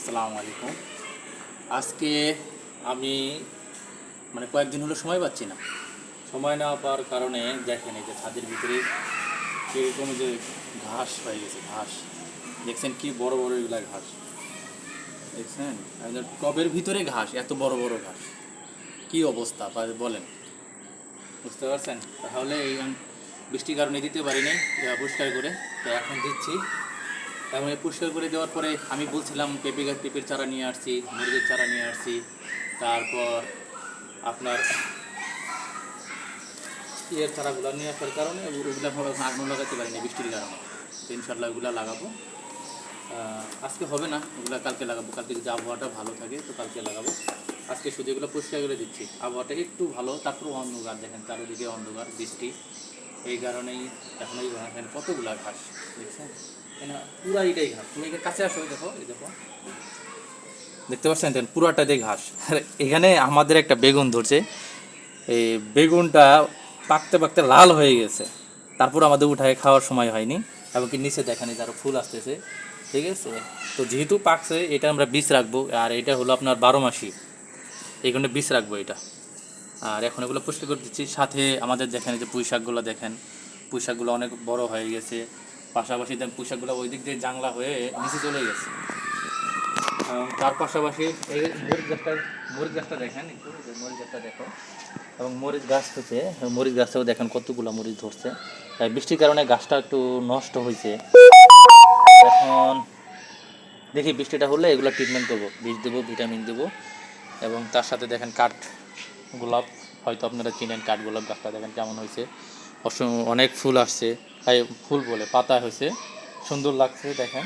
আসসালামু আলাইকুম। আজকে আমি মানে কয়েকদিন হলো সময় পাচ্ছি না। সময় না পাওয়ার কারণে দেখেন এই যে ছাদের ভিতরে কীরকম যে ঘাস হয়ে গেছে, ঘাস। দেখছেন কি বড় বড় এগুলা ঘাস। দেখছেন? টবের ভিতরে ঘাস, এত বড় বড় ঘাস। কি অবস্থা? বলেন। বুঝতে পারছেন? তাহলে এই, বৃষ্টির কারণে দিতে পারি নাই পরিষ্কার করে। তো এখন দিচ্ছি। তারপরে পরিষ্কার করে দেওয়ার পরে আমি বলছিলাম পেঁপে গাছ পেঁপের চারা নিয়ে আসছি মুরগির চারা নিয়ে আসছি। তারপর আপনার ইয়ের চারাগুলো নিয়ে আসার কারণে ওগুলো আগুন লাগাতে পারিনি, বৃষ্টির কারণে। তো ইনশাল্লাহ ওগুলো লাগাবো। আজকে হবে না, ওগুলো কালকে লাগাবো। কালকে যদি আবহাওয়াটা ভালো থাকে, তো কালকে লাগাবো। আজকে শুধু এগুলো পরিষ্কার করে দিচ্ছি। আবহাওয়াটা একটু ভালো তারপর অন্ধকার, দেখেন চারিদিকে অন্ধকার, বৃষ্টি। এই কারণেই এখন এই দেখেন কতগুলা ঘাস, দেখছেন? এখানে পুরা এটাই ঘাস। তুমি এখানে কাছে আসো দেখো, এই দেখো। দেখতে পাচ্ছেন দেখেন পুরাটাতে ঘাস। এখানে আমাদের একটা বেগুন ধরছে। এই বেগুনটা পাকতে পাকতে লাল হয়ে গেছে। তারপর আমাদের উঠায় খাওয়ার সময় হয়নি, এমনকি নিচে দেখেন আরও ফুল আসতেছে। ঠিক আছে? তো যেহেতু পাকছে, এটা আমরা বীজ রাখব, আর এটা হলো আপনার বারো মাসি। এই কারণে বীজ রাখব এটা। আর এখন এগুলো পুষ্টি করে দিচ্ছি সাথে আমাদের দেখেন যে পুঁই শাকগুলো দেখেন পুঁই শাকগুলো অনেক বড় হয়ে গেছে। পাশাপাশি দেন পুঁই শাকগুলো ওই দিক দিয়ে জাংলা হয়ে নিচে চলে গেছে। এবং তার পাশাপাশি এই মরিচ গাছটা মরিচ গাছটা দেখেন একটু মরিচ গাছটা দেখো। এবং মরিচ গাছ হচ্ছে, মরিচ গাছটাও দেখেন কতগুলো মরিচ ধরছে। তাই বৃষ্টির কারণে গাছটা একটু নষ্ট হয়েছে। এখন দেখি বৃষ্টিটা হলে এগুলো ট্রিটমেন্ট করব। বীজ দেবো ভিটামিন দেবো। এবং তার সাথে দেখেন কাঠ গোলাপ, হয়তো আপনারা চিনেন কাঠগোলাপ গাছটা, দেখেন কেমন হয়েছে। অনেক ফুল আসছে। ফুল বলে পাতা হয়েছে। সুন্দর লাগছে, দেখেন।